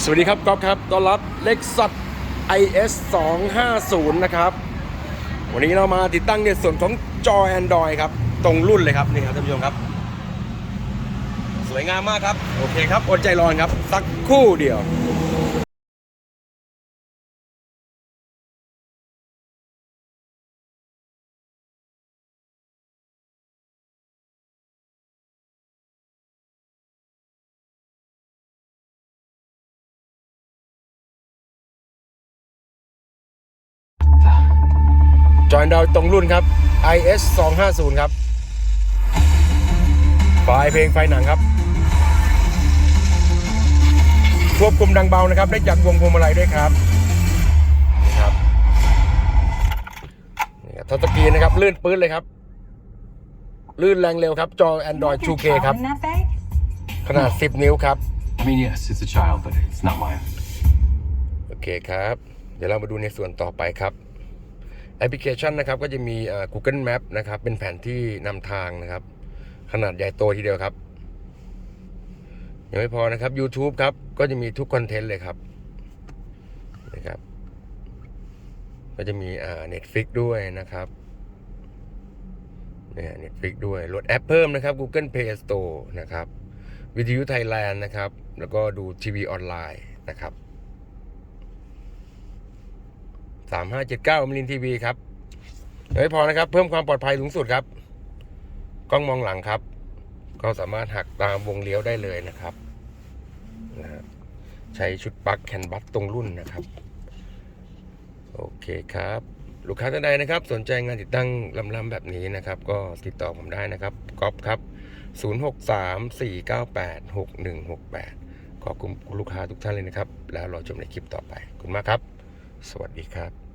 สวัสดีครับก๊อฟครับต้อนรับเล็กซัส IS 250 นะครับ วันนี้เรามาติดตั้งในส่วนของจอ Android ครับ ตรงรุ่นเลยครับ นี่ครับท่านผู้ชมครับ สวยงามมากครับ โอเคครับ อดใจรอนครับ สักคู่เดียว จอยดาวตรงรุ่นครับ IS 250 ครับไฟล์เพลงไฟหนังครับ ควบคุมดังเบานะครับ ได้จัดวงพวงมาลัยด้วยครับนี่ครับนี่ครับทัชสกรีนนะครับ ลื่นปื้นเลยครับ ลื่นแรงเร็วครับ จอ Android 2K ครับ in that bag? ขนาด 10 นิ้วครับ I mean, yes, it's a child, but it's not mine. โอเคครับ เดี๋ยวเรามาดูในส่วนต่อไปครับแอป พลิเคชันนะครับก็จะมี Google Map นะครับ เป็นแผนที่นำทางนะครับ ขนาดใหญ่โตทีเดียวครับ ยังไม่พอนะครับ YouTube ครับ ก็จะมีทุกคอนเทนต์เลยครับนะครับ ก็จะมีอ่า Netflix ด้วยนะครับเนี่ย Netflix ด้วยโหลดแอปเพิ่มนะครับ Google Play Store นะครับ วิทยุไทยแลนด์นะครับ แล้วก็ดูทีวีออนไลน์นะครับ สามห้าเจ็ดเก้ามิลินทีวีครับเดี๋ยวไม่พอนะครับ เพิ่มความปลอดภัยสูงสุดครับ กล้องมองหลังครับ ก็สามารถหักตามวงเลี้ยวได้เลยนะครับนะฮะใช้ชุดปลั๊กแคนบัสตรงรุ่นนะครับ โอเคครับ ลูกค้าท่านใดนะครับ สนใจงานติดตั้งลำๆแบบนี้นะครับ ก็ติดต่อผมได้นะครับก๊อฟครับ 0634986168 ขอบคุณลูกค้าทุกท่านเลยนะครับ แล้วรอชมในคลิปต่อไป ขอบคุณมากครับ สวัสดีครับ